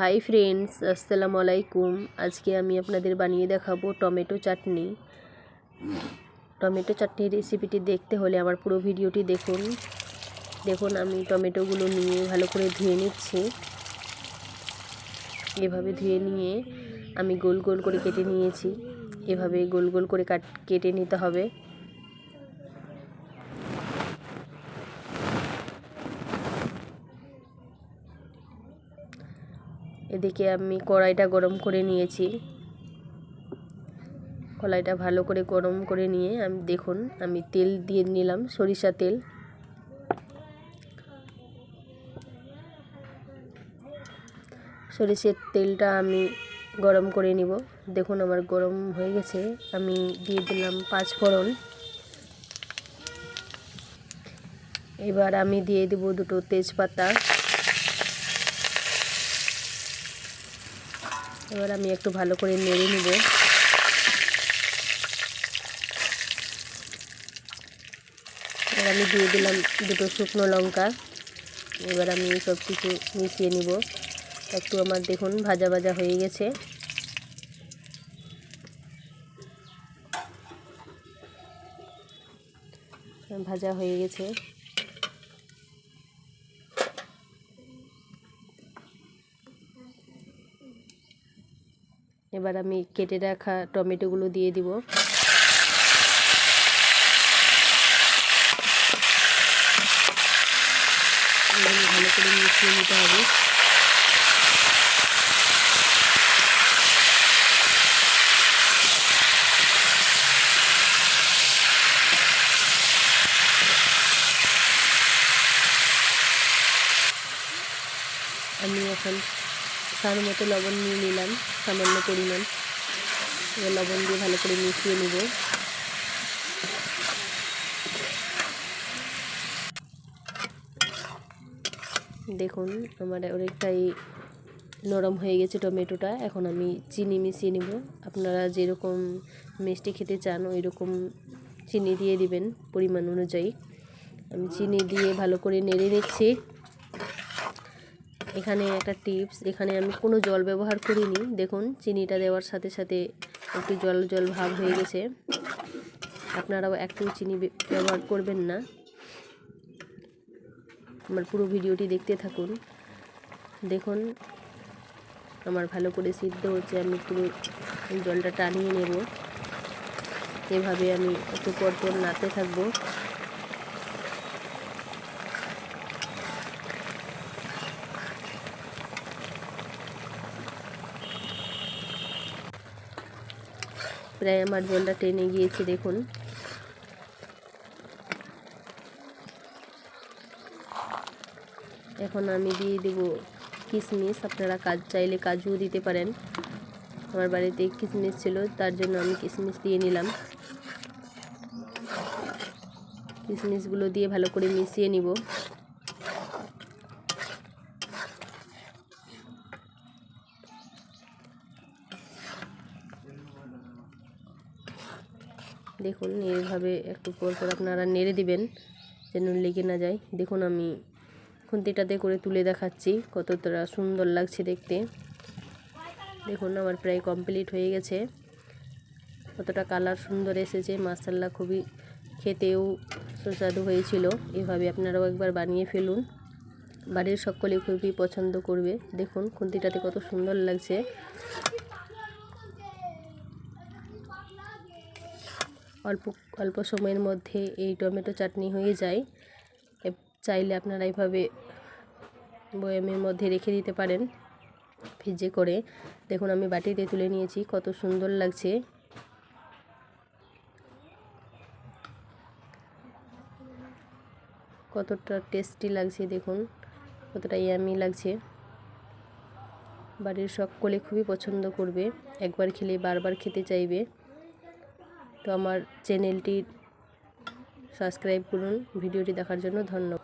Hi friends আসসালামু আলাইকুম। আজকে আমি আপনাদের বানিয়ে দেখাবো টমেটো চাটনি। টমেটো চাটনির রেসিপিটি দেখতে হলে আমার পুরো ভিডিওটি দেখুন। দেখুন, আমি টমেটোগুলো নিয়ে ভালো করে ধুয়ে নিচ্ছি। এভাবে ধুয়ে নিয়ে আমি গোল গোল করে কেটে নিয়েছি। এভাবে গোল গোল করে কাট, কেটে নিতে হবে। এদিকে আমি কড়াইটা গরম করে নিয়েছি। কড়াইটা ভালো করে গরম করে নিয়ে আমি দেখুন, আমি তেল দিয়ে নিলাম, সরিষা তেল। সরিষের তেলটা আমি গরম করে নিব। দেখুন আমার গরম হয়ে গেছে, আমি দিয়ে দিলাম পাঁচ ফোড়ন। এবার আমি দিয়ে দেব দুটো তেজপাতা। এবার আমি একটু ভালো করে নেড়ে নিব। এবার আমি দিয়ে দিলাম দুটো শুকনো লঙ্কা। এবার আমি সব কিছু মিশিয়ে নিব। একটু আমার দেখুন ভাজা ভাজা হয়ে গেছে। ভাজা হয়ে গেছে। এবার আমি কেটে রাখা টমেটোগুলো দিয়ে দিব। ভালো করে মিশিয়ে নিতে হবে। আমি এখন স্বাদ মতো লবণ নিয়ে নিলাম, সামান্য পরিমাণ। এবার লবণ দিয়ে ভালো করে মিশিয়ে নেব। দেখুন, আমার অনেকটাই নরম হয়ে গেছে টমেটোটা। এখন আমি চিনি মিশিয়ে নেব। আপনারা যেরকম মিষ্টি খেতে চান ওই রকম চিনি দিয়ে দিবেন পরিমাণ অনুযায়ী। আমি চিনি দিয়ে ভালো করে নেড়ে নিচ্ছি। এখানে একটা টিপস, এখানে আমি কোনো জল ব্যবহার করিনি। দেখুন, চিনিটা দেওয়ার সাথে সাথে একটু জল জল ভাব হয়ে গেছে। আপনারাও একটু চিনি ব্যবহার করবেন না। আমার পুরো ভিডিওটি দেখতে থাকুন। দেখুন, আমার ভালো করে সিদ্ধ হচ্ছে। আমি পুরো জলটা টানিয়ে নেব। এভাবে আমি একটু পর পর নাড়তে থাকব। প্রায় আমার জলটা টেনে গিয়েছে, দেখুন। এখন আমি দিয়ে দেব কিশমিশ আপনারা কাজ চাইলে কাজুও দিতে পারেন। আমার বাড়িতে কিশমিশ ছিল, তার জন্য আমি কিশমিশ দিয়ে নিলাম। কিশমিশগুলো দিয়ে ভালো করে মিশিয়ে নিব। দেখুন, এইভাবে একটু পর পর আপনারা নেড়ে দিবেন, যেন লেগে না যায়। দেখুন, আমি খুন্তিটাতে করে তুলে দেখাচ্ছি, কতটা সুন্দর লাগছে দেখতে। দেখুন, আমার প্রায় কমপ্লিট হয়ে গেছে। কতটা কালার সুন্দর এসেছে মাসাল্লা খুবই খেতেও সুস্বাদু হয়েছিল। এভাবে আপনারাও একবার বানিয়ে ফেলুন। বাড়ির সকলে খুবই পছন্দ করবে। দেখুন, খুন্তিটাতে কত সুন্দর লাগছে। অল্প অল্প সময়ের মধ্যে এই টমেটো চাটনি হয়ে যায়। চাইলে আপনারা এইভাবে বয়ামের মধ্যে রেখে দিতে পারেন ভিজে করে। দেখুন, আমি বাটিতে তুলে নিয়েছি, কত সুন্দর লাগছে। কতটা টেস্টি লাগছে, দেখুন, কতটা ইয়ামি লাগছে। বাড়ির সকলে খুবই পছন্দ করবে, একবার খেলে বারবার খেতে চাইবে। তো আমার চ্যানেলটি সাবস্ক্রাইব করুন ভিডিওটি দেখার জন্য ধন্যবাদ।